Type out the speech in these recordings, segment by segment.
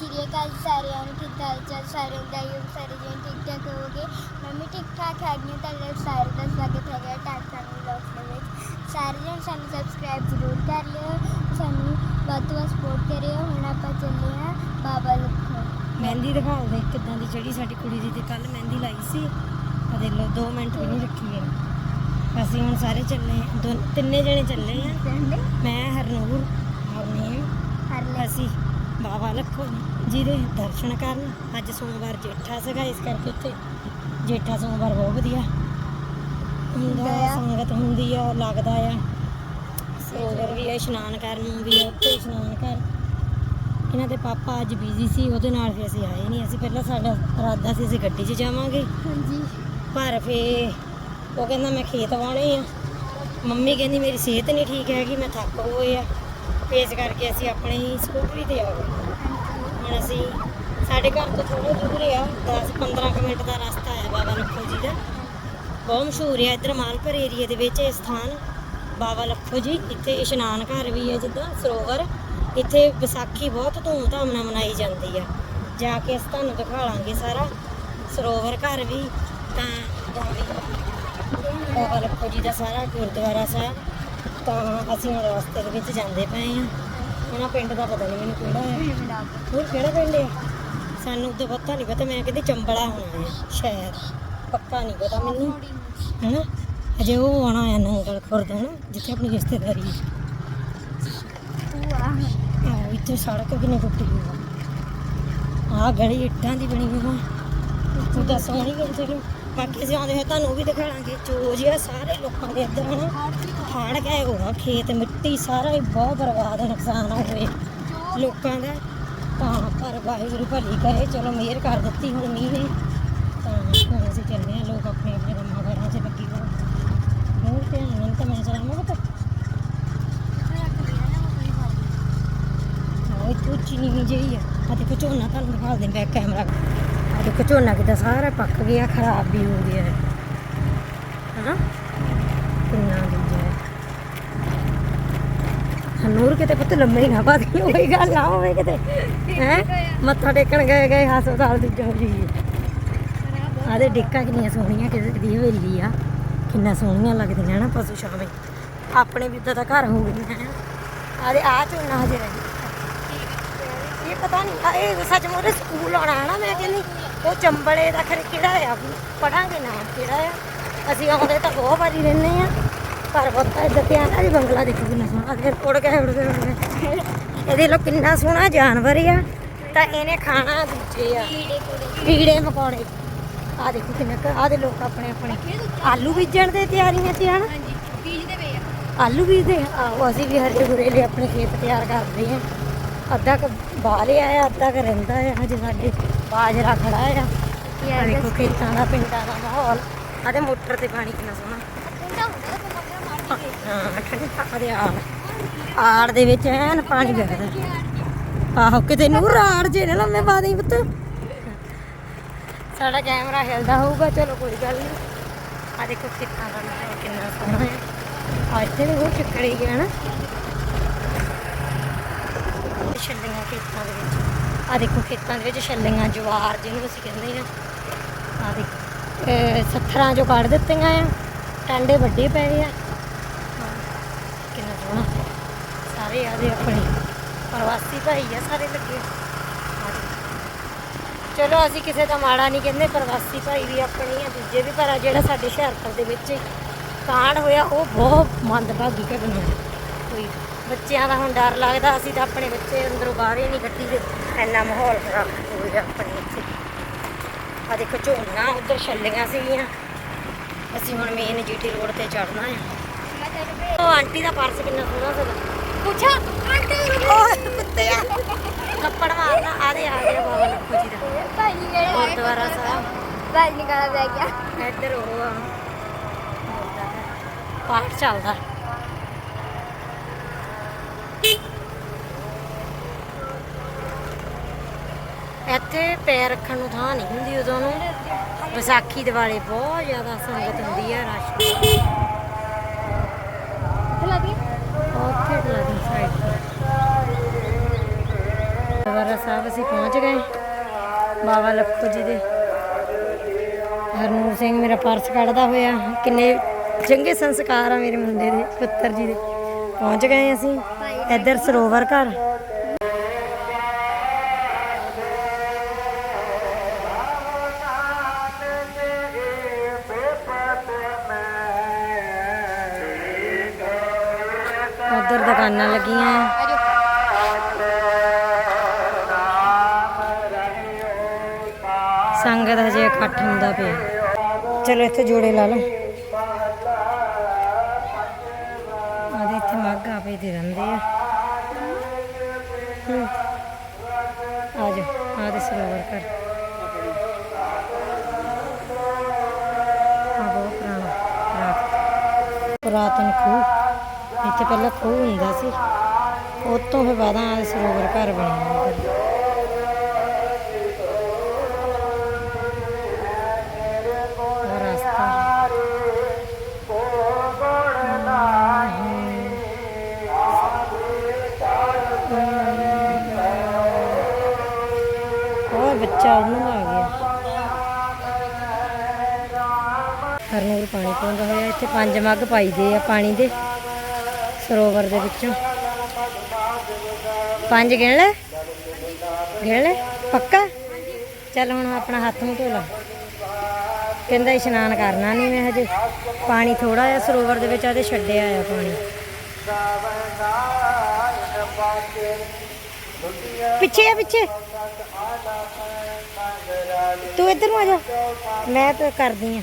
ਸ਼੍ਰੀ ਅਕਾਲ ਸਾਰਿਆਂ ਨੂੰ ਕਿੱਦਾਂ ਚਾਲ ਸਾਰਿਆਂ ਦਾ? ਯੂ ਸਾਰੇ ਜਣ ਠੀਕ ਠਾਕ ਹੋਵੋਗੇ। ਮੈਂ ਵੀ ਠੀਕ ਠਾਕ ਹੈਗੀ ਹਾਂ ਤੁਹਾਡੇ ਸਾਰੇ ਦਾ ਸਵਾਗਤ ਹੈਗਾ ਟਾਕਸਾਂ ਵਲੌਗਸ ਦੇ ਵਿੱਚ। ਸਾਰੇ ਜਣ ਸਾਨੂੰ ਸਬਸਕ੍ਰਾਈਬ ਜ਼ਰੂਰ ਕਰ ਲਿਓ ਸਾਨੂੰ ਵੱਧ ਤੋਂ ਵੱਧ ਸਪੋਰਟ ਕਰਿਓ। ਹੁਣ ਆਪਾਂ ਚੱਲੇ ਹਾਂ ਬਾਬਾ ਲਖੋ ਮਹਿੰਦੀ ਦਿਖਾ ਦੇ ਕਿੱਦਾਂ ਦੀ ਚੜੀ ਸਾਡੀ ਕੁੜੀ ਦੀ ਤੇ ਕੱਲ ਮਹਿੰਦੀ ਲਾਈ ਸੀ। ਆ ਦੇਖ ਲਓ 2 ਮਿੰਟ ਵੀ ਨਹੀਂ ਰੱਖੀ ਹੈ। ਅਸੀਂ ਹੁਣ ਸਾਰੇ ਚੱਲੇ ਹਾਂ, ਦੋ ਤਿੰਨੇ ਜਣੇ ਚੱਲੇ ਆ ਸੰਡੇ ਮੈਂ ਹਰਨੂਰ ਹਰਨੀਮ ਹਰ ਲੈ ਅਸੀਂ। ਬਾਬਾ ਲੱਖੋ ਜੀ ਦੇ ਦਰਸ਼ਨ ਕਰਨ। ਅੱਜ ਸੋਮਵਾਰ ਜੇਠਾ ਸੀਗਾ ਇਸ ਕਰਕੇ ਉੱਥੇ ਜੇਠਾ ਸੋਮਵਾਰ ਬਹੁਤ ਵਧੀਆ ਹੁੰਦਾ ਆ। ਸੰਗਤ ਹੁੰਦੀ ਆ ਲੱਗਦਾ ਆ। ਸਰੋਵਰ ਵੀ ਆ ਇਸ਼ਨਾਨ ਕਰਨ ਨੂੰ ਵੀ ਆ ਉੱਥੇ ਇਸ਼ਨਾਨ ਕਰ। ਇਹਨਾਂ ਦੇ ਪਾਪਾ ਅੱਜ ਬਿਜ਼ੀ ਸੀ ਉਹਦੇ ਨਾਲ ਫਿਰ ਅਸੀਂ ਆਏ ਨਹੀਂ। ਅਸੀਂ ਪਹਿਲਾਂ ਸਾਡਾ ਇਰਾਦਾ ਸੀ ਅਸੀਂ ਗੱਡੀ 'ਚ ਜਾਵਾਂਗੇ। ਹਾਂਜੀ। ਪਰ ਫੇ ਉਹ ਕਹਿੰਦਾ ਮੈਂ ਖੇਤ ਵਾਉਣੇ ਆ। ਮੰਮੀ ਕਹਿੰਦੀ ਮੇਰੀ ਸਿਹਤ ਨਹੀਂ ਠੀਕ ਹੈਗੀ ਮੈਂ ਥੱਕ ਹੋਏ ਆ। ਇਸ ਕਰਕੇ ਅਸੀਂ ਆਪਣੇ ਹੀ ਸਕੂਟਰੀ ਤੇ ਆ ਗਏ ਹੁਣ ਅਸੀਂ, ਸਾਡੇ ਘਰ ਤੋਂ ਥੋੜਾ ਦੂਰ ਆ 10-15 ਕੁ ਮਿੰਟ ਦਾ ਰਸਤਾ ਹੈ ਬਾਬਾ ਲੱਖੋ ਜੀ ਦਾ। ਬਹੁਤ ਮਸ਼ਹੂਰ ਹੈ ਇੱਧਰ ਮਾਲਪੁਰ ਏਰੀਆ ਦੇ ਵਿੱਚ ਇਹ ਸਥਾਨ ਬਾਬਾ ਲੱਖੋ ਜੀ, ਇੱਥੇ ਇਸ਼ਨਾਨ ਘਰ ਵੀ ਹੈ ਜਿੱਦਾਂ, ਸਰੋਵਰ। ਇੱਥੇ ਵਿਸਾਖੀ ਬਹੁਤ ਧੂਮਧਾਮ ਨਾਲ ਮਨਾਈ ਜਾਂਦੀ ਆ। ਜਾ ਕੇ ਅਸੀਂ ਤੁਹਾਨੂੰ ਦਿਖਾ ਲਾਂਗੇ ਸਾਰਾ ਸਰੋਵਰ ਘਰ ਵੀ, ਤਾਂ ਬਾਬਾ ਲੱਖੋ ਜੀ ਦਾ ਸਾਰਾ ਗੁਰਦੁਆਰਾ ਸਾਹਿਬ। ਤਾਂ ਅਸੀਂ ਹੁਣ ਰਸਤੇ ਦੇ ਵਿੱਚ ਜਾਂਦੇ ਪਏ ਆ ਉਹਨਾਂ ਪਿੰਡ ਦਾ ਪਤਾ ਨਹੀਂ ਮੈਨੂੰ ਕਿਹੜਾ ਹੈ। ਹੋਰ ਕਿਹੜਾ ਪਿੰਡ ਹੈ? ਸਾਨੂੰ ਤਾਂ ਪਤਾ ਨਹੀਂ ਪਤਾ, ਮੈਂ ਕਹਿੰਦੀ ਚੰਬੜਾ ਹੋਣਾ ਹੈ ਸ਼ਾਇਦ ਪੱਕਾ ਨਹੀਂ ਪਤਾ ਮੈਨੂੰ। ਹੈਨਾ? ਅਜੇ ਉਹ ਆਉਣਾ ਹੈ ਨੰਗਲ ਖੁਰਦ ਹੈਨਾ? ਜਿੱਥੇ ਆਪਣੀ ਰਿਸ਼ਤੇਦਾਰੀ ਹੈ। ਆਹ, ਇੱਥੇ ਸੜਕ ਕਿੰਨੀ ਟੁੱਟੀ ਹੋਈ। ਆ ਆਹ ਗਲੀ ਇੱਟਾਂ ਦੀ ਬਣੀ ਹੋਈ ਆ ਤੂੰ ਦੱਸ ਸੋਹਣੀ ਗੱਲ ਚਲੋ ਬਾਕੀ ਅਸੀਂ ਆਉਂਦੇ ਹੋਏ ਤੁਹਾਨੂੰ ਉਹ ਵੀ ਦਿਖਾਵਾਂਗੇ। ਚੋਜ ਆ ਸਾਰੇ ਲੋਕਾਂ ਦੇ ਇੱਧਰ ਹਨਾ। ਫਾੜ ਗਏ ਹੋਆ ਖੇਤ, ਮਿੱਟੀ, ਸਾਰਾ ਹੀ ਬਹੁਤ ਬਰਬਾਦ ਨੁਕਸਾਨ ਹੋਏ। ਲੋਕਾਂ ਦਾ ਤਾਂ ਪਰ ਵਾਹਿਗੁਰੂ ਭਲੀ ਕਰੇ। ਚਲੋ ਮਿਹਰ ਕਰ ਦਿੱਤੀ ਹੁਣ ਮੀਂਹ ਨੇ। ਤਾਂ ਹੁਣ ਅਸੀਂ ਚੱਲਦੇ ਹਾਂ ਲੋਕ ਆਪਣੇ ਆਪਣੇ ਕੰਮਾਂ ਕਾਰਾਂ 'ਚ ਲੱਗੀ ਹੋਏ ਹੋਰ ਧਿਆਨ ਨਾਲ ਤਾਂ ਮੈਂ ਚਲਾਵਾਂ ਤਾਂ ਹਾਂ ਇੱਥੇ ਉੱਚੀ ਜਿਹੀ ਆ। ਆ ਦੇਖੋ ਝੋਨਾ ਤੁਹਾਨੂੰ ਦਿਖਾ ਦਿੰਦੇ ਬੈਕ ਕੈਮਰਾ। ਦੇਖੋ ਝੋਨਾ ਕਿੱਦਾਂ ਸਾਰਾ ਪੱਕ ਗਿਆ, ਖਰਾਬ ਵੀ ਹੋ ਗਿਆ ਹੈ। ਹਨਾ? ਕਿੰਨਾ ਦੂਜਾ ਹੈ। ਕਿਤੇ ਪੁੱਤ ਲੰਮੇ ਹੀ ਨਾ ਪਾ ਦੀ ਉਹੀ ਗੱਲ ਨਾ ਹੋਵੇ ਕਿਤੇ, ਹੈ? ਮੱਥਾ ਟੇਕਣ ਗਏ ਗਏ, ਹਸਪਤਾਲ ਦੂਜਾ ਹੋ। ਆਦੇ ਡਿੱਕਾਂ ਕਿੰਨੀਆਂ ਸੋਹਣੀਆਂ ਕਿਸੇ ਦੀ ਹਵੇਲੀ ਆ। ਕਿੰਨਾ ਸੋਹਣੀਆਂ ਲੱਗਦੀਆਂ ਨਾ ਪਸ਼ੂ ਸ਼ਾਮੇ ਆਪਣੇ ਵੀ ਉੱਦਾਂ ਘਰ ਹੋ ਗਏ ਹੈ? ਆਦੇ ਆ ਝੋਨਾ ਹਜੇ ਇਹ ਪਤਾ ਨਹੀਂ ਇਹ ਸੱਚ ਮੋਰੇ ਸਕੂਲ ਆਉਣਾ ਹੈ ਨਾ, ਮੈਂ ਕਹਿੰਦੀ। ਉਹ ਚੰਬਲੇ ਦਾ ਖਰੇ ਕਿਹੜਾ ਆ? ਪੜਾਂਗੇ ਨਾ ਕਿਹੜਾ ਆ? ਅਸੀਂ ਆਉਂਦੇ ਤਾਂ ਬਹੁਤ ਵਾਰੀ ਰਹਿੰਦੇ ਆ। ਪਰ ਬਹੁਤਾ ਇੱਧਰ ਤੇ ਆਣਾ ਜੀ ਬੰਗਲਾ ਦੇਖੋ ਕਿੰਨਾ ਸੋਹਣਾ। ਫਿਰ ਉੜ ਕੇ ਉੜ ਕੇ ਇਹਦੇ ਲੋ ਕਿੰਨਾ ਸੋਹਣਾ ਜਾਨਵਰ ਆ। ਤਾਂ ਇਹਨੇ ਖਾਣਾ ਦੂਜੇ ਆ। ਕੀੜੇ ਮਕੌੜੇ। ਆ ਦੇਖੋ ਕਿੰਨਾ ਆ ਦੇ ਲੋਕ ਆਪਣੇ ਆਪਣੇ। ਆਲੂ ਬੀਜਣ ਦੇ ਤਿਆਰੀਆਂ ਤੇ ਹਨ? ਹਾਂਜੀ ਬੀਜ ਦੇ ਵੇ ਆਲੂ ਬੀਜਦੇ ਆ। ਆਹੋ ਅਸੀਂ ਵੀ ਹਰੇ ਬੁਰੇ ਲਈ ਆਪਣੇ ਖੇਤ ਤਿਆਰ ਕਰਦੇ ਆ। ਅੱਧਾ ਕ ਬਾਹਲੇ ਆਇਆ ਅੱਧਾ ਕ ਰਹਿੰਦਾ ਆ ਹਜੇ ਸਾਡੇ। ਬਾਜਰਾ ਖੜਾ ਆ। ਆ ਦੇਖੋ ਖੇਤਾਂ ਦਾ ਪਿੰਡਾਂ ਦਾ ਮਾਹੌਲ। ਆ ਤੇ ਮੋਟਰ ਤੇ ਪਾਣੀ ਕਿੰਨਾ ਸੋਹਣਾ। ਹਾਂ ਠੰਡਾ ਆ ਦੇ ਆੜ ਆੜ ਦੇ ਵਿੱਚ ਐਨ ਪਾਣੀ ਵਗਦਾ ਆਹੋ ਕਿਤੇ ਨੂੰ ਰਾੜ ਜੇ ਨਾ ਲੰਮੇ ਪਾ ਪੁੱਤ। ਸਾਡਾ ਕੈਮਰਾ ਹਿਲਦਾ ਹੋਊਗਾ ਚਲੋ ਕੋਈ ਗੱਲ ਨਹੀਂ ਆ ਦੇਖੋ ਖੇਤਾਂ ਦਾ ਮਾਹੌਲ ਕਿੰਨਾ ਸੋਹਣਾ ਹੈ ਆ ਇੱਥੇ ਵੀ ਉਹ ਚੱਕੜੀ ਗਿਆ ਨਾ। ਛੱਲੀਆਂ ਖੇਤਾਂ ਦੇ ਵਿੱਚ। ਆ ਦੇਖੋ ਖੇਤਾਂ ਦੇ ਵਿੱਚ ਛੱਲੀਆਂ, ਜਵਾਰ ਜਿਹਨੂੰ ਅਸੀਂ ਕਹਿੰਦੇ ਆ। ਆ ਦੇਖੋ ਸੱਥਰਾਂ ਜੋ ਕੱਢ ਦਿੱਤੀਆਂ ਆ, ਟਾਂਡੇ ਵੱਡੇ ਪਏ ਆ। ਕਿੰਨਾ ਸੋਹਣਾ। ਸਾਰੇ ਆ ਦੇ ਆਪਣੇ ਪ੍ਰਵਾਸੀ ਭਾਈ ਆ, ਸਾਰੇ ਲੱਗੇ। ਚਲੋ ਅਸੀਂ ਕਿਸੇ ਦਾ ਮਾੜਾ ਨਹੀਂ ਕਹਿੰਦੇ, ਪ੍ਰਵਾਸੀ ਭਾਈ ਵੀ ਆਪਣੇ ਆ, ਦੂਜੇ ਵੀ, ਪਰ ਜਿਹੜਾ ਸਾਡੇ ਹੁਸ਼ਿਆਰਪੁਰ ਦੇ ਵਿੱਚ ਕਾਂਡ ਹੋਇਆ, ਉਹ ਬਹੁਤ ਮੰਦਭਾਗੀ ਘਟਨਾ ਹੈ। ਕੋਈ ਬੱਚਿਆਂ ਦਾ ਹੁਣ ਡਰ ਲੱਗਦਾ ਅਸੀਂ ਤਾਂ ਆਪਣੇ ਬੱਚੇ ਅੰਦਰੋਂ ਬਾਹਰ ਹੀ ਨਹੀਂ ਕੱਢੀ ਦੇ ਇੰਨਾ ਮਾਹੌਲ ਖਰਾਬ ਹੋ ਗਿਆ ਆਪਣੇ ਇੱਥੇ। ਆ ਦੇਖੋ ਝੋਨਾ ਉਧਰ ਛੱਲੀਆਂ ਸੀਗੀਆਂ। ਅਸੀਂ ਹੁਣ ਮੇਨ ਜੀਟੀ ਰੋਡ ਤੇ ਚੜਨਾ ਆ। ਉਹ ਆਂਟੀ ਦਾ ਪਰਸ ਕਿੰਨਾ ਸੋਹਣਾ ਸੀਗਾ। ਪੁੱਛਾ ਆਂਟੀ ਉਹ ਕੁੱਤੇ ਆ ਥੱਪੜ ਮਾਰਨਾ ਆਦੇ ਆ ਗਿਆ ਬਾਬਾ ਲੱਖੋ ਜੀ ਦਾ। ਭਾਈ ਜਿਹੜਾ ਗੁਰਦੁਆਰਾ ਸਾਹਿਬ। ਭਾਈ ਨਿਕਾਲਾ ਬੈ ਗਿਆ। ਇੱਧਰ ਉਹ ਆ। ਪਾਠ ਚੱਲਦਾ। ਇੱਥੇ ਪੈਰ ਰੱਖਣ ਨੂੰ ਥਾਂ ਨਹੀਂ ਹੁੰਦੀ ਉਦੋਂ ਨੂੰ। ਵਿਸਾਖੀ ਦਿਵਾਲੀ ਬਹੁਤ ਜ਼ਿਆਦਾ ਸੰਗਤ ਹੁੰਦੀ ਹੈ ਰਸ਼ ਉੱਥੇ ਲੱਗਦੀ ਸਾਈਡ ਗੁਰਦੁਆਰਾ ਸਾਹਿਬ ਅਸੀਂ ਪਹੁੰਚ ਗਏ। ਬਾਬਾ ਲੱਖੋ ਜੀ ਦੇ। ਹਰਨੂਰ ਸਿੰਘ ਮੇਰਾ ਪਰਸ ਕੱਢਦਾ ਹੋਇਆ। ਕਿੰਨੇ ਚੰਗੇ ਸੰਸਕਾਰ ਆ ਮੇਰੇ ਮੁੰਡੇ ਦੇ, ਪੁੱਤਰ ਜੀ ਦੇ। ਪਹੁੰਚ ਗਏ ਅਸੀਂ। ਇੱਧਰ ਸਰੋਵਰ ਘਰ। ਉਧਰ ਦੁਕਾਨਾਂ ਲੱਗੀਆਂ। ਸੰਗਤ ਹਜੇ ਇਕੱਠ ਹੁੰਦਾ ਪਿਆ। ਚਲੋ ਇੱਥੇ ਜੋੜੇ ਲਾ ਲਓ। ਆਦੇ ਇੱਥੇ ਮੱਗ ਆਪੇ ਦੇ ਦਿੰਦੇ ਆ। ਹੂੰ। ਆ ਜਾ ਆਦੇ ਸਰੋਵਰ ਕਰ ਪੁਰਾਤਨ ਖੂਹ। ਇੱਥੇ ਪਹਿਲਾਂ ਖੂਹ ਹੁੰਦਾ ਸੀ। ਉਹ ਤੋਂ ਫਿਰ ਬਾਅਦ ਆ ਸਰੋਵਰ ਘਰ ਬਣਿਆ ਇੱਧਰ ਉਹ ਰਸਤਾ। ਉਹ ਬੱਚਾ ਉਹਨੂੰ ਆ ਗਿਆ। ਹਰਨੂਰ ਪਾਣੀ ਪਾਉਂਦਾ ਹੋਇਆ। ਇੱਥੇ ਪੰਜ ਮੱਗ ਪਾਈਦੇ ਆ ਪਾਣੀ ਦੇ। ਸਰੋਵਰ ਦੇ ਵਿੱਚੋਂ। ਪੰਜ ਗਿਣ ਲੈ। ਗਿਣ ਲੈ। ਪੱਕਾ? ਚੱਲ ਹੁਣ ਆਪਣਾ ਹੱਥ ਨੂੰ ਧੋ ਲਾ। ਕਹਿੰਦਾ ਇਸ਼ਨਾਨ ਕਰਨਾ ਨਹੀਂ ਮੈਂ ਹਜੇ। ਪਾਣੀ ਥੋੜਾ ਜਿਹਾ ਸਰੋਵਰ ਦੇ ਵਿੱਚ ਆਦੇ ਛੱਡਿਆ ਆ ਪਾਣੀ। ਪਿੱਛੇ ਆ, ਪਿੱਛੇ। ਤੂੰ ਇੱਧਰ ਨੂੰ ਆ ਜਾ। ਮੈਂ ਤਾਂ ਕਰਦੀ ਆ।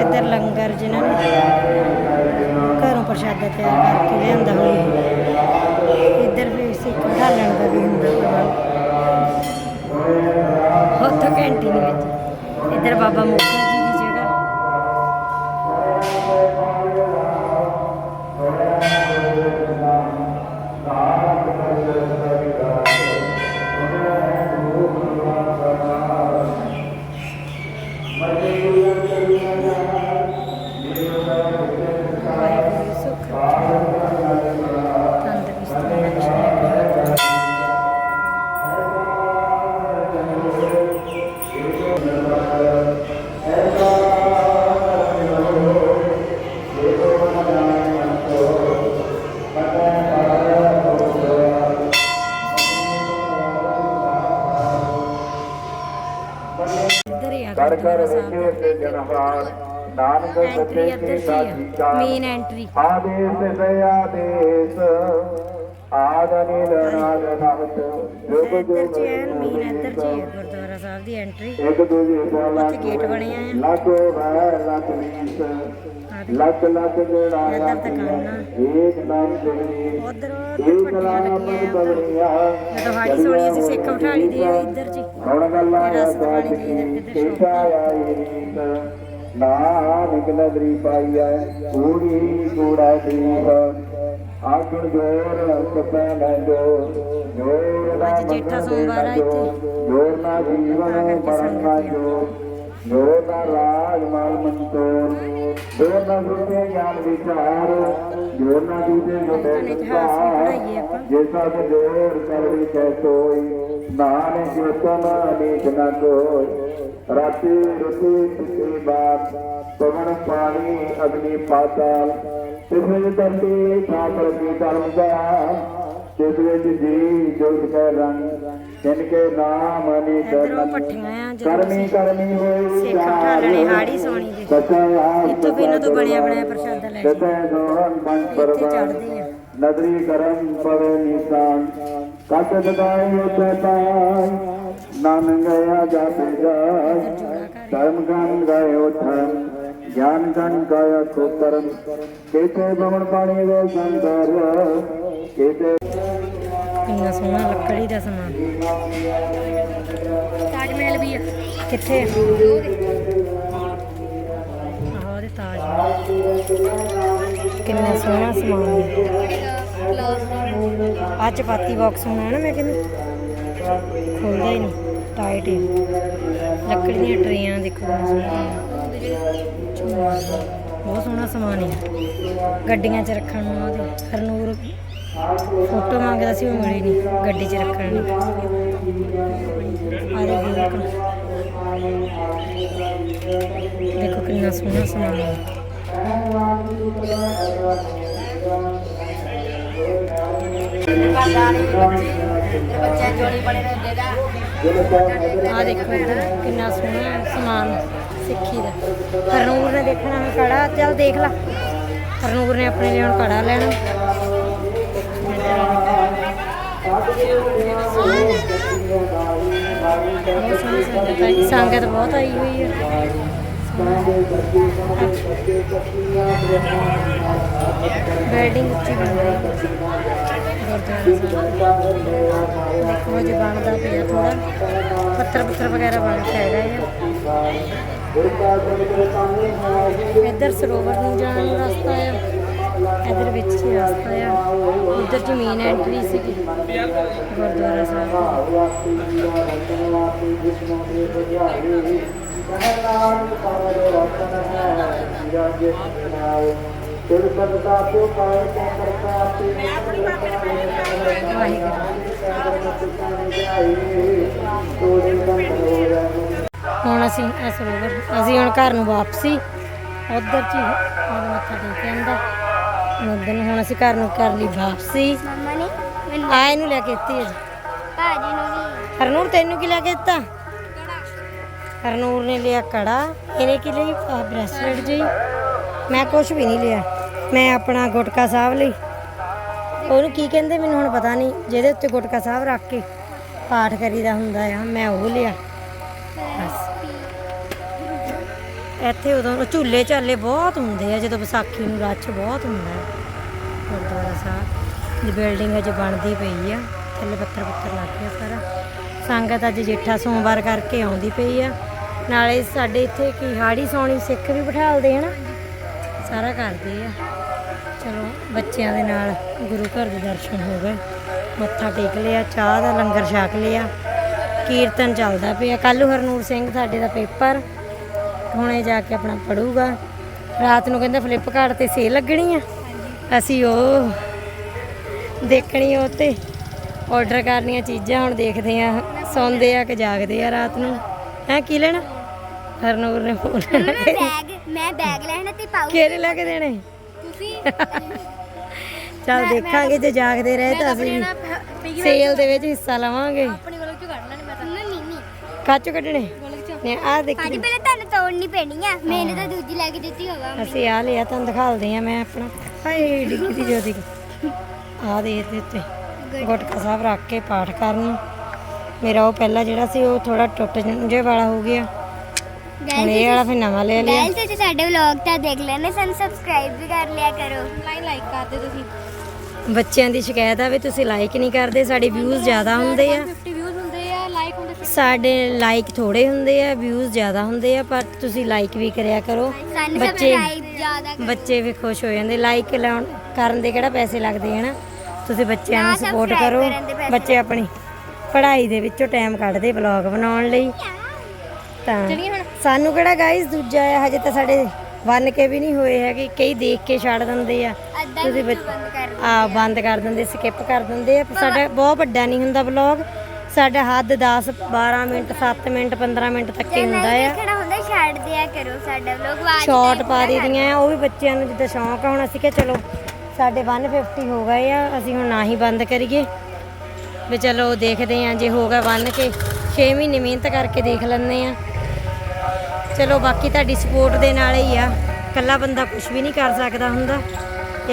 ਇੱਧਰ ਲੰਗਰ ਜਿਨ੍ਹਾਂ ਨੇ ਘਰੋਂ ਪ੍ਰਸ਼ਾਦਾ ਤਿਆਰ ਕਰਕੇ ਲਿਆਂਦਾ ਹੋਇਆ ਇੱਧਰ ਵੀ ਸਿੱਖ ਢਾਲਣ ਦਾ ਵੀ ਹੁੰਦਾ ਪ੍ਰਬੰਧ ਉੱਥੇ ਕੈਂਟੀਨ ਵਿੱਚ। ਇੱਧਰ ਬਾਬਾ ਮੋਕਰ ਕਰ ਕਰ ਵੇਖੇ ਤੇ ਜਨਹਾਰ ਨਾਨਕ ਐਂਟਰੀ ਸੱਚੇ ਇੱਧਰ ਕੀ ਜੀ ਸਾਚੀ ਆ ਕਾ ਮੇਨ ਐਂਟਰੀ ਆਦੇਸ ਸੇ ਆਦੇਸ ਆਦਨਿਲ ਨਾਦ ਨਾਮਤ ਜੁਗ ਇੱਧਰ ਜੁਗ ਜੀ ਐਨ ਮੇਨ ਇੱਧਰ ਜੀ ਹੈ ਗੁਰਦੁਆਰਾ ਸਾਹਿਬ ਦੀ ਐਂਟਰੀ ਇੱਕ ਦੂਜੇ ਦਾ ਲੱਖ ਗੇਟ ਬਣਿਆ ਆ। ਲੱਖ ਹੈ ਲੱਖ ਵੀਸ ਲੱਖ ਲੱਖ ਜਿਹੜਾ ਇੱਧਰ ਲੱਖ ਦੁਕਾਨਾਂ। ਏਕ ਨਾਮ ਜਗਨੀ ਉਧਰ ਪੱਟੀਆਂ ਨਾਮ ਲੱਗੀਆਂ ਆ। ਉੱਧਰ ਬਗੜੀਆਂ ਜਦੋਂ ਹਾੜੀ ਸੋਣੀ ਅਸੀਂ ਸਿੱਖ ਬਿਠਾ ਲਈ ਦੀ ਇੱਧਰ ਜੀ। ਦਾ ਦੀ ਨਾਨਕ ਨਦਰੀ ਪਾਈਐ ਕੂੜੀ ਕੂੜਾ ਦੀਪ। ਆਗਣ ਜੋਰ ਕਪੈ ਨਾ ਜੋ ਜੋਰ ਜੇਠਾ ਮੰਗਣ ਦੇ ਨਾ ਜੋ। ਜੋਰ। ਨਾ ਜੀਵਨ ਮਰਨ ਨਾ ਜੋ ਜੋ ਰਾਜ ਮਾਲ ਮੰਤੋਰ। ਜੋ ਨਾ ਗਿਆਨ ਵਿਚਾਰ ਜੋ ਨਾ ਦੂਜੇ ਜੁਟੇ ਇਤਿਹਾਸ ਵੀ ਪੜ੍ਹਾਈਏ ਆਪਾਂ। ਜੇ ਸਭ ਜੋਰ ਕਰ ਵਿਚੈ ਸੋਈ ਨਾਨਕ ਜਿਤਨ ਅਨੇਕ ਨ ਕੋਈ। ਰਾਤੀ ਰੁਤੀ ਤੁਤੀ ਬਾਤ ਪਵਨ ਪਾਣੀ ਅਗਨੀ ਪਾਤਾਲ। ਤਿਸ ਧਰਤੀ ਠਾਕਰ ਕੀ ਧਰਮ ਦਾ ਤਿਸ ਵਿੱਚ ਜੀ ਜੋਤ ਕੈ ਰੰਗ। ਤਿਨ ਕੇ ਨਾਮ ਅਨੇਕ ਇੱਧਰੋਂ। ਭੱਠੀਆਂ ਆ ਕਰਮੀ ਕਰਮੀ ਹੋਈ ਸਿੱਖ ਠਾਲਣੇ ਹਾੜੀ ਸੋਣੀ ਦੇ ਇੱਥੋਂ ਵੀ ਇਹਨਾਂ ਤੋਂ ਬਣਿਆ ਬਣਾਇਆ ਪ੍ਰਸ਼ਾਦਾ ਲੈ ਕੇ ਦੋਹਨ ਪੰਜ ਪਰਵਾਨ ਨਦਰੀ ਕਰਮ ਪਵੇ ਨਿਸ਼ਾਨ। ਕਤ ਦਦਾਈ ਉਤੇ ਪਾਈ। ਨਾਨ ਗਿਆ ਜਾਤੇ ਜਾਏ ਧਰਮ ਗਨ ਗਏ ਉਠਨ ਗਿਆਨ ਗਨ ਗਾਇਆ ਕੋ ਕਰਮ ਕੇਤੇ ਬਵਨ ਪਾਣੀ ਦੇ ਸੰਦਰ ਕੇਤੇ ਕਿੰਨਾ ਸੋਹਣਾ ਲੱਕੜੀ ਦਾ ਸਮਾਨ ਤਾਜ ਮਹਿਲ ਵੀ ਆ। ਕਿੱਥੇ? ਆ ਆਹ ਉਹਦੇ ਤਾਜ ਮਹਿਲ ਕਿੰਨਾ ਸੋਹਣਾ ਸਮਾਨ ਆ ਚਪਾਤੀ ਬਾਕਸ ਹੋਣਾ ਨਾ ਮੈਂ ਕਹਿੰਦੀ। ਖੁੱਲਦਾ ਹੀ ਨਹੀਂ ਟਾਈਟ ਹੀ ਲੱਕੜੀ ਦੀਆਂ ਟਰੇਆਂ ਦੇਖੋ ਸੋਹਣੀਆਂ। ਬਹੁਤ ਸੋਹਣਾ ਸਮਾਨ ਹੈ। ਗੱਡੀਆਂ 'ਚ ਰੱਖਣ ਨੂੰ ਉਹਦੇ ਹਰਨੂਰ ਫੋਟੋ ਮੰਗਦਾ ਸੀ, ਉਹ ਮਿਲੀ ਨਹੀਂ ਗੱਡੀ 'ਚ ਰੱਖਣ ਲਈ ਆਰੇ ਬਿਲਕੁਲ ਦੇਖੋ। ਕਿੰਨਾ ਸੋਹਣਾ ਸਮਾਨ ਹੈ। ਆ ਦੇਖੋ ਕਿੰਨਾ ਸੋਹਣਾ ਸਮਾਨ ਸਿੱਖੀ ਦਾ। ਹਰਨੂਰ ਨੇ ਦੇਖਣਾ ਹੁਣ ਕੜਾ। ਚੱਲ ਦੇਖ ਲਾ। ਹਰਨੂਰ ਨੇ ਆਪਣੇ ਲਈ ਹੁਣ ਕੜਾ ਲੈਣਾ। ਬਹੁਤ ਸੋਹਣੀ ਸੰਗਤ ਆਈ ਸੰਗਤ ਬਹੁਤ ਆਈ ਹੋਈ ਹੈ ਬਿਲਡਿੰਗ ਉੱਚੀ ਬਣ ਰਹੀ ਗੁਰਦੁਆਰਾ ਸਾਹਿਬ। ਦੇਖੋ, ਜੇ ਬਣਦਾ ਪਿਆ ਥੋੜਾ ਪੱਥਰ ਪੱਥਰ ਵਗੈਰਾ ਬਣ ਕੇ ਆ। ਰਹੇ ਇੱਧਰ ਸਰੋਵਰ ਨੂੰ ਜਾਣ ਦਾ ਰਸਤਾ ਹੈ ਇੱਧਰ ਵਿੱਚ ਹੀ ਰਸਤਾ ਆ। ਉੱਧਰ ਜ਼ਮੀਨ ਐਂਟਰੀ ਸੀਗੀ, ਗੁਰਦੁਆਰਾ ਸਾਹਿਬ। ਦੀ। ਤਿਲ ਸਦਕਾ ਕਿਉ ਪਾਏ ਤੇ ਕਰਤਾ ਆਪੇ ਹੁਣ ਅਸੀਂ ਇਹ ਅਸੀਂ ਹੁਣ ਘਰ ਨੂੰ ਵਾਪਸੀ। ਉਧਰ ਚ ਮੱਥਾ ਟੇਕ ਆਂਦਾ ਨੂੰ ਹੁਣ ਅਸੀਂ ਘਰ ਨੂੰ ਕਰ ਲਈ ਵਾਪਸੀ। ਮੰਮਾ ਨੇ ਮੈਨੂੰ ਆ ਇਹਨੂੰ ਲੈ ਕੇ ਦਿੱਤੀ ਅੱਜ ਭਾਜੀ ਨੂੰ ਵੀ। ਹਰਨੂਰ ਤੈਨੂੰ ਕੀ ਲੈ ਕੇ ਦਿੱਤਾ? ਹਰਨੂਰ ਨੇ ਲਿਆ ਕੜਾ। ਇਹਨੇ ਕੀ ਲਈ? ਬ੍ਰੈਸਲੇਟ ਜੀ। ਮੈਂ ਕੁਝ ਵੀ ਨਹੀਂ ਲਿਆ। ਮੈਂ ਆਪਣਾ ਗੁਟਕਾ ਸਾਹਿਬ ਲਈ। ਉਹਨੂੰ ਕੀ ਕਹਿੰਦੇ ਮੈਨੂੰ ਹੁਣ ਪਤਾ ਨਹੀਂ। ਜਿਹਦੇ ਉੱਤੇ ਗੁਟਕਾ ਸਾਹਿਬ ਰੱਖ ਕੇ ਪਾਠ ਕਰੀਦਾ ਹੁੰਦਾ ਆ ਮੈਂ ਉਹ ਲਿਆ। ਇੱਥੇ ਉਦੋਂ ਝੂਲੇ ਝਾਲੇ ਬਹੁਤ ਹੁੰਦੇ ਆ, ਜਦੋਂ ਵਿਸਾਖੀ ਨੂੰ ਰੱਛ ਬਹੁਤ ਹੁੰਦਾ ਹੈ। ਗੁਰਦੁਆਰਾ ਸਾਹਿਬ ਦੀ ਬਿਲਡਿੰਗ ਅਜੇ ਬਣਦੀ ਪਈ ਆ, ਥੱਲੇ ਪੱਥਰ ਪੱਥਰ ਲੱਗ ਗਿਆ ਸਾਰਾ। ਸੰਗਤ ਅੱਜ ਜੇਠਾ ਸੋਮਵਾਰ ਕਰਕੇ ਆਉਂਦੀ ਪਈ ਆ। ਨਾਲੇ ਸਾਡੇ ਇੱਥੇ ਕੀ ਹਾੜੀ ਸੌਣੀ ਸਿੱਖ ਵੀ ਬਿਠਾਲਦੇ ਹਨ ਸਾਰਾ ਕਰਦੇ ਆ। ਚਲੋ, ਬੱਚਿਆਂ ਦੇ ਨਾਲ ਗੁਰੂ ਘਰ ਦੇ ਦਰਸ਼ਨ ਹੋ ਗਏ। ਮੱਥਾ ਟੇਕ ਲਿਆ, ਚਾਹ ਦਾ ਲੰਗਰ ਛਕ ਲਿਆ। ਕੀਰਤਨ ਚੱਲਦਾ ਪਿਆ। ਕੱਲ੍ਹ ਹਰਨੂਰ ਸਿੰਘ, ਸਾਡੇ ਦਾ ਪੇਪਰ। ਹੁਣੇ ਜਾ ਕੇ ਆਪਣਾ ਪੜੂਗਾ। ਰਾਤ ਨੂੰ ਕਹਿੰਦਾ ਫਲਿੱਪਕਾਰਟ ਤੇ ਸੇਲ ਲੱਗਣੀ ਆ। ਅਸੀਂ ਉਹ ਦੇਖਣੀ ਉਹ ਤੇ ਆਰਡਰ ਕਰਨੀਆਂ ਚੀਜ਼ਾਂ ਹੁਣ ਦੇਖਦੇ ਆ। ਸੌਂਦੇ ਆ ਕਿ ਜਾਗਦੇ ਆ ਰਾਤ ਨੂੰ। ਹੈ ਕੀ ਲੈਣਾ? ਹਰਨੂਰ ਨੇ ਫੋਨ ਮੈਂ ਬੈਗ ਮੈਂ ਬੈਗ ਲੈਣਾ ਤੇ ਪਾਉ ਕਿਹੜੇ ਲੈ ਕੇ ਦੇਣੇ? ਤੁਸੀਂ? ਚੱਲ ਦੇਖਾਂਗੇ ਜੇ ਜਾਗਦੇ ਰਹੇ ਤਾਂ ਅਸੀਂ ਸੇਲ ਦੇ ਵਿੱਚ ਹਿੱਸਾ ਲਵਾਂਗੇ। ਆਪਣੀ ਗੋਲਕ ਚੋਂ ਕੱਢ ਲੈਣੇ ਮੈਂ ਤਾਂ। ਨਹੀਂ ਨਹੀਂ ਕਾਚੋ ਕੱਢਣੇ ਨੇ ਆ ਦੇਖੀ ਤੋੜਨੀ ਪੈਣੀ ਆ। ਮੈंने ਤਾਂ ਦੂਜੀ ਲੈ ਕੇ ਦਿੱਤੀ ਹੋਗਾ ਅਸੀਂ ਆ ਲਿਆ ਤੁਹਾਨੂੰ ਦਿਖਾਲਦੇ ਆ ਮੈਂ ਆਪਣਾ। ਹਾਏ ਡਿੱਗੀ ਦੀ ਜੋਦੀ ਆ ਦੇ ਇਹਦੇ ਉੱਤੇ। ਗੁਟਕਾ ਸਾਹਿਬ ਰੱਖ ਕੇ ਪਾਠ ਕਰਨ ਮੇਰਾ ਉਹ ਪਹਿਲਾ ਜਿਹੜਾ ਸੀ ਉਹ ਥੋੜਾ ਟੁੱਟ ਜੇ ਵਾਲਾ ਹੋ ਗਿਆ। ਹੁਣ ਇਹ ਵਾਲਾ ਫਿਰ ਨਵਾਂ ਲੈ ਲਿਆ। ਗਾਇਸ ਤੁਸੀਂ ਸਾਡੇ ਵਲੌਗ ਤਾਂ ਦੇਖ ਲੈਣੇ ਸਾਨੂੰ ਸਬਸਕ੍ਰਾਈਬ ਵੀ ਕਰ ਲਿਆ ਕਰੋ। ਲਾਈਕ ਲਾਈਕ ਕਰਦੇ ਤੁਸੀਂ। ਬੱਚਿਆਂ ਦੀ ਸ਼ਿਕਾਇਤ ਆ ਵੀ ਤੁਸੀਂ ਲਾਈਕ ਨਹੀਂ ਕਰਦੇ ਸਾਡੇ ਵਿਊਜ਼ ਜ਼ਿਆਦਾ ਹੁੰਦੇ ਆ। 50 ਵਿਊਜ਼ ਹੁੰਦੇ ਆ ਲਾਈਕ ਹੁੰਦੇ ਸਾਡੇ ਲਾਈਕ ਥੋੜੇ ਹੁੰਦੇ ਆ ਵਿਊਜ਼ ਜ਼ਿਆਦਾ ਹੁੰਦੇ ਆ ਪਰ ਤੁਸੀਂ ਲਾਈਕ ਵੀ ਕਰਿਆ ਕਰੋ। ਸਾਨੂੰ ਬੱਚੇ ਸਬਸਕ੍ਰਾਈਬ ਜ਼ਿਆਦਾ ਕਰੋ। ਬੱਚੇ ਵੀ ਖੁਸ਼ ਹੋ ਜਾਂਦੇ। ਲਾਈਕ ਲਾਉਣ ਕਰਨ ਦੇ ਕਿਹੜਾ ਪੈਸੇ ਲੱਗਦੇ ਹਨ? ਤੁਸੀਂ ਬੱਚਿਆਂ ਨੂੰ ਨਾ ਸਪੋਰਟ subscribe ਕਰੋ। ਕਰਨ ਦੇ ਪੈਸੇ ਬੱਚੇ ਆਪਣੀ ਪੜ੍ਹਾਈ ਦੇ ਵਿੱਚੋਂ ਟਾਈਮ ਕੱਢਦੇ ਵਲੌਗ ਬਣਾਉਣ ਲਈ। ਤਾਂ ਸਾਨੂੰ ਕਿਹੜਾ ਗਾਇਸ ਦੂਜਾ ਆ ਹਜੇ ਤਾਂ ਸਾਡੇ ਬੰਨ ਕੇ ਵੀ ਨਹੀਂ ਹੋਏ ਹੈਗੇ। ਕਈ ਦੇਖ ਕੇ ਛੱਡ ਦਿੰਦੇ ਆ। ਅੱਧਾ ਤੁਸੀਂ ਬੱਚ- ਬੰਦ ਕਰ ਆ। ਬੰਦ ਕਰ ਦਿੰਦੇ ਸਕਿਪ ਕਰ ਦਿੰਦੇ ਆ। ਸਾਡਾ ਬਹੁਤ ਵੱਡਾ ਨਹੀਂ ਹੁੰਦਾ ਵਲੌਗ ਸਾਡਾ ਹੱਦ 10 12 ਮਿੰਟ 7 ਮਿੰਟ 15 ਮਿੰਟ ਤੱਕ ਹੀ ਹੁੰਦਾ ਆ। ਦੇਖਣਾ ਛੱਡ ਦਿਆ ਕਰੋ ਸਾਡਾ ਵਲੋਗ ਵਾਚ ਸ਼ਾਰਟ ਪਾ ਦਈਦੀਆਂ ਆ ਉਹ ਵੀ ਬੱਚਿਆਂ ਨੂੰ ਜਿੱਦਾਂ ਸ਼ੌਂਕ ਆ ਹੁਣ ਅਸੀਂ ਕਿਹਾ ਚਲੋ ਸਾਡੇ 150 ਹੋ ਗਏ ਆ ਅਸੀਂ ਹੁਣ ਨਾ ਹੀ ਬੰਦ ਕਰੀਏ। ਵੀ ਚਲੋ ਦੇਖਦੇ ਆ ਜੇ ਹੋ ਗਿਆ ਬੰਨ ਕੇ 6 ਮਹੀਨੇ ਮਿਹਨਤ ਕਰਕੇ ਦੇਖ ਲੈਂਦੇ ਆ। ਚਲੋ ਬਾਕੀ ਤੁਹਾਡੀ ਸਪੋਰਟ ਦੇ ਨਾਲ ਹੀ ਆ ਇਕੱਲਾ ਬੰਦਾ ਕੁਝ ਵੀ ਨਹੀਂ ਕਰ ਸਕਦਾ ਹੁੰਦਾ।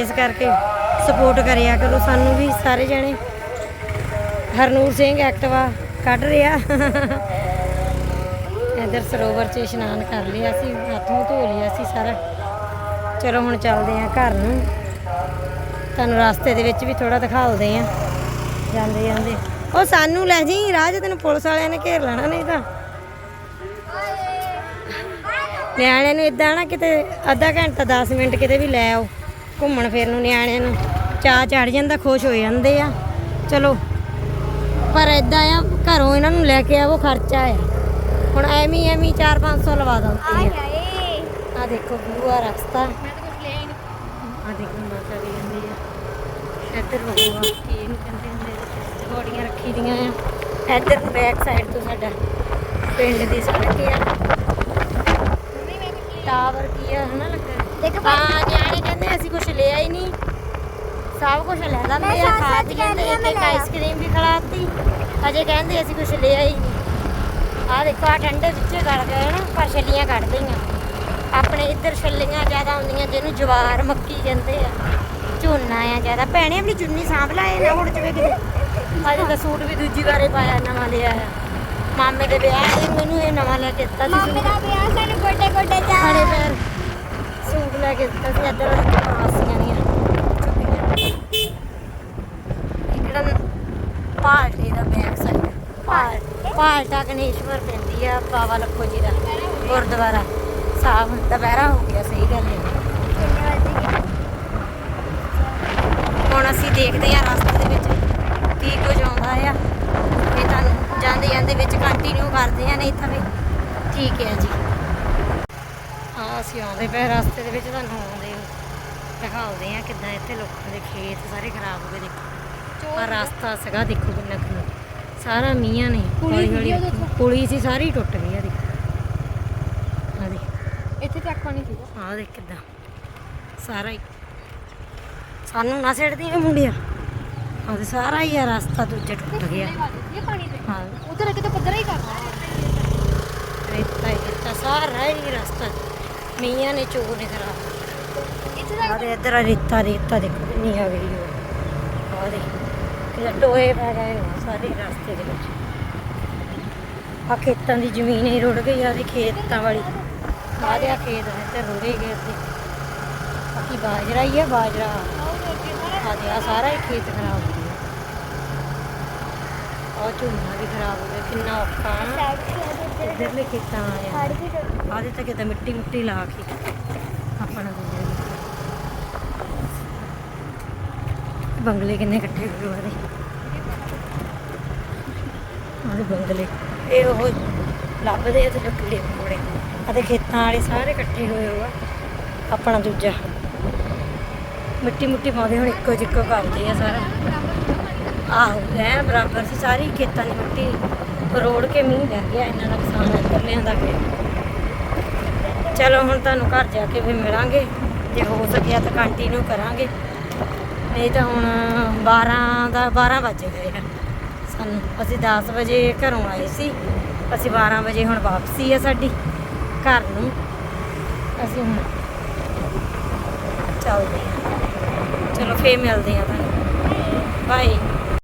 ਇਸ ਕਰਕੇ ਸਪੋਰਟ ਕਰਿਆ ਕਰੋ ਸਾਨੂੰ ਵੀ ਸਾਰੇ ਜਣੇ। ਹਰਨੂਰ ਸਿੰਘ ਐਕਟਿਵਾ ਕੱਢ ਰਿਹਾ। ਇੱਧਰ ਸਰੋਵਰ 'ਚ ਇਸ਼ਨਾਨ ਕਰ ਲਿਆ ਸੀ, ਹੱਥ ਨੂੰ ਧੋ ਲਿਆ ਸੀ ਸਾਰਾ। ਚਲੋ ਹੁਣ ਚੱਲਦੇ ਆ ਘਰ ਨੂੰ। ਤੁਹਾਨੂੰ ਰਸਤੇ ਦੇ ਵਿੱਚ ਵੀ ਥੋੜਾ ਦਿਖਾਉਂਦੇ ਆ ਜਾਂਦੇ ਜਾਂਦੇ। ਉਹ ਸਾਨੂੰ ਲੈ ਜੀ, ਰਾਹ 'ਚ ਤੈਨੂੰ ਪੁਲਿਸ ਵਾਲਿਆਂ ਨੇ ਘੇਰ ਲੈਣਾ ਨਹੀਂ ਤਾਂ। ਨਿਆਣਿਆਂ ਨੂੰ ਇਦਾਂ ਨਾ ਕਿਤੇ ਅੱਧਾ ਘੰਟਾ 10 ਮਿੰਟ ਕਿਤੇ ਵੀ ਲੈ ਆਓ। ਘੁੰਮਣ ਫਿਰਨ ਨੂੰ ਨਿਆਣਿਆਂ ਨੂੰ। ਚਾਹ ਚੜ ਜਾਂਦਾ, ਖੁਸ਼ ਹੋ ਜਾਂਦੇ ਆ। ਚਲੋ। ਪਰ ਇਦਾਂ ਆ, ਘਰੋਂ ਇਹਨਾਂ ਨੂੰ ਲੈ ਕੇ ਆਵੋ, ਖਰਚਾ ਆ। ਹੁਣ ਐਵੇਂ ਹੀ ਐਵੇਂ 4-500 ਲਵਾ ਆਏ ਆ ਹਾਏ। ਆ ਦੇਖੋ ਵਿਊ ਆ ਰਸਤਾ ਆ ਦੇਖੋ ਮਾਤਾ ਦੀ ਜਾਂਦੀ ਆ ਇੱਧਰ ਬਗੂਆ ਕੀ ਇਹਨੂੰ ਕਹਿੰਦੇ ਹੁੰਦੇ ਘੋੜੀਆਂ ਰੱਖੀ ਦੀਆਂ ਆ। ਇੱਧਰ ਬੈਕ ਸਾਈਡ ਤੋਂ ਸਾਡਾ ਪਿੰਡ ਦੀ ਸੜਕ ਆ। ਟਾਵਰ ਕੀ ਆ ਹਨਾ ਲੱਗਾ? ਦੇਖ ਹਾਂ ਨਿਆਣੇ ਕਹਿੰਦੇ ਅਸੀਂ ਕੁਝ ਲਿਆ ਹੀ ਨਹੀਂ। ਸਭ ਕੁਝ ਲੈ ਲੈਂਦੇ ਮੈਂ ਆ ਖਾ ਪੀ ਲੈਂਦੇ ਇੱਕ ਮੈਂ। ਆਈਸਕ੍ਰੀਮ ਵੀ ਖਿਲਾਤੀ। ਅਜੇ ਕਹਿੰਦੇ ਅਸੀਂ ਕੁਝ ਲਿਆ ਹੀ ਨਹੀਂ। ਆ ਦੇਖੋ ਆ ਠੰਡੇ ਵਿੱਚੇ ਗੜ ਗਏ ਨਾ ਪਰ ਛੱਲੀਆਂ ਕੱਢ ਦਈਆਂ। ਆਪਣੇ ਇੱਧਰ ਛੱਲੀਆਂ ਜ਼ਿਆਦਾ ਹੁੰਦੀਆਂ ਜਿਹਨੂੰ ਜਵਾਰ ਮੱਕੀ ਕਹਿੰਦੇ ਆ। ਝੋਨਾ ਆ ਜ਼ਿਆਦਾ। ਭੈਣੇ ਆਪਣੀ ਚੁੰਨੀ ਸਾਂਭ ਲਾਏ ਨਾ ਹੁਣ ਜਿਵੇਂ ਕਿਤੇ ਅੱਜ ਦਾ ਸੂਟ ਵੀ ਦੂਜੀ ਵਾਰੇ ਪਾਇਆ ਨਵਾਂ ਲਿਆ ਆ। ਮਾਮੇ ਦੇ ਵਿਆਹ ਤੇ ਮੈਨੂੰ ਇਹ ਨਵਾਂ ਲੈ ਕੇ ਦਿੱਤਾ ਸੀ ਮਾਮੇ ਦਾ ਵਿਆਹ ਸਾਨੂੰ ਗੋਡੇ ਗੋਡੇ ਚਾ ਪੈਰ ਸੂਟ ਲੈ ਕੇ ਦਿੱਤਾ ਸੀ ਇੱਧਰ ਪਾਸੀਆਂ ਦੀਆਂ। ਪਾਲਟੇ ਦਾ ਬੈਕ ਸਾਈਡ ਪਾਲ ਪਾਲਟਾ ਗਣੇਸ਼ਵਰ ਪੈਂਦੀ ਆ ਬਾਬਾ ਲੱਖੋ ਜੀ ਦਾ ਗੁਰਦੁਆਰਾ। ਸਾਹਿਬ ਦੁਪਹਿਰਾ ਹੋ ਗਿਆ ਸਹੀ ਗੱਲ ਹੈ। ਹੁਣ ਅਸੀਂ ਦੇਖਦੇ ਹਾਂ ਰਸਤੇ ਦੇ ਵਿੱਚ ਕੀ ਕੁਝ ਆਉਂਦਾ ਆ। ਇਹ ਤੁਹਾਨੂੰ ਜਾਂਦੇ ਜਾਂਦੇ ਵਿੱਚ ਕੰਟੀਨਿਊ ਕਰਦੇ ਆ ਨਹੀਂ ਤਾਂ ਵੀ ਠੀਕ ਹੈ ਜੀ। ਹਾਂ ਅਸੀਂ ਆਉਂਦੇ ਪਏ ਰਸਤੇ ਦੇ ਵਿੱਚ ਤੁਹਾਨੂੰ ਆਉਂਦੇ ਦਿਖਾਉਂਦੇ ਆ ਕਿੱਦਾਂ ਇੱਥੇ ਲੋਕਾਂ ਦੇ ਖੇਤ ਸਾਰੇ ਖਰਾਬ ਹੋ ਗਏ ਦੇਖੋ। ਆ ਰਸਤਾ ਸੀਗਾ ਦੇਖੋ ਕਿੰਨਾ ਕੁ ਸਾਰਾ ਮੀਆਂ ਨੇ। ਹੌਲੀ ਹੌਲੀ ਪੁਲੀ ਸੀ ਸਾਰੀ ਟੁੱਟ ਗਈ ਆ ਦੇਖੋ। ਆ ਦੇਖ। ਇੱਥੇ ਤੱਕ ਪਾਣੀ ਸੀਗਾ ਆ ਦੇਖ ਕਿੱਦਾਂ। ਸਾਰਾ ਹੀ। ਸਾਨੂੰ ਨਾ ਛੱਡਦੀ ਇਹ ਮੁੰਡਿਆ। ਆ ਤੇ ਸਾਰਾ ਹੀ ਆ ਰਸਤਾ ਦੂਜਾ ਟੁੱਟ ਗਿਆ। ਇਹ ਪਾਣੀ ਤੇ। ਹਾਂ। ਉਧਰ ਕਿਤੇ ਪੱਧਰਾ ਹੀ ਕਰਨਾ। ਰੇਤਾ ਹੀ ਰੇਤਾ ਸਾਰਾ ਹੀ ਰਸਤਾ। ਮੀਆਂ ਨੇ ਚੋਰ ਨੇ ਖਰਾਬ। ਇੱਥੇ ਦੇ ਇੱਧਰ ਆ ਰੇਤਾ ਰੇਤਾ ਦੇਖੋ ਕਿੰਨੀ ਆ ਗਈ ਟੋਏ ਪੈ ਗਏ ਹੋਏ ਸਾਰੇ ਰਸਤੇ ਦੇ ਵਿੱਚ। ਆ ਖੇਤਾਂ ਦੀ ਜ਼ਮੀਨ ਹੀ ਰੁੜ ਗਈ ਆ ਦੇ ਖੇਤਾਂ ਵਾਲੀ। ਆ ਆ ਖੇਤ ਹੈ ਤੇ ਰੁੜੇ ਗਏ ਤੇ ਬਾਕੀ ਬਾਜਰਾ ਹੀ ਆ, ਬਾਜਰਾ। ਆ ਦੇ ਆ ਸਾਰਾ ਹੀ ਖੇਤ ਖਰਾਬ ਹੋ ਗਿਆ। ਆ ਝੋਨਾ ਵੀ ਖਰਾਬ ਹੋ ਗਿਆ, ਕਿੰਨਾ ਔਖਾ ਨਾ ਇੱਧਰਲੇ ਖੇਤਾਂ ਆਇਆ ਹੜ ਵੀ ਤਾਂ ਕਿਤੇ ਮਿੱਟੀ ਮੁੱਟੀ ਲਾ ਕੇ ਆਪਣਾ ਬੰਗਲੇ ਕਿੰਨੇ ਇਕੱਠੇ ਹੋਏ ਉਹਦੇ। ਉਹਦੇ ਬੰਗਲੇ ਇਹ ਉਹ ਲੱਭਦੇ ਆ ਤੇ ਕੀੜੇ ਮકોੜੇ ਅਤੇ ਖੇਤਾਂ ਵਾਲੇ ਸਾਰੇ ਇਕੱਠੇ ਹੋਏ ਹੋਆ ਆਪਣਾ ਦੂਜਾ। ਮਿੱਟੀ ਮੁੱਟੀ ਪਾਉਂਦੇ ਹੁਣ ਇੱਕੋ ਜਿੱਕੋ ਕਰਦੇ ਆ ਸਾਰਾ। ਆਹੋ ਲੈ ਬਰਾਬਰ ਸੀ, ਸਾਰੀ ਖੇਤਾਂ ਦੀ ਮਿੱਟੀ ਰੋੜ ਕੇ ਮੀਂਹ ਲੈ ਗਿਆ, ਇੰਨਾ ਨੁਕਸਾਨ ਇੱਧਰ ਲਿਆਂਦਾ ਗਿਆ ਚਲੋ, ਹੁਣ ਤੁਹਾਨੂੰ ਘਰ ਜਾ ਕੇ ਫਿਰ ਮਿਲਾਂਗੇ। ਜੇ ਹੋ ਸਕਿਆ ਤਾਂ ਕੰਟੀਨਿਊ ਕਰਾਂਗੇ। ਨਹੀਂ ਤਾਂ ਹੁਣ 12 ਦਾ 12 ਵੱਜ ਗਏ ਆ। ਅਸੀਂ 10 ਵਜੇ ਘਰੋਂ ਆਏ ਸੀ। ਅਸੀਂ 12 ਵਜੇ ਹੁਣ ਵਾਪਸੀ ਆ ਸਾਡੀ ਘਰ ਨੂੰ। ਅਸੀਂ ਹੁਣ ਚੱਲਦੇ ਹਾਂ ਚਲੋ ਫੇਰ ਮਿਲਦੇ ਆ ਤੁਹਾਨੂੰ। ਬਾਏ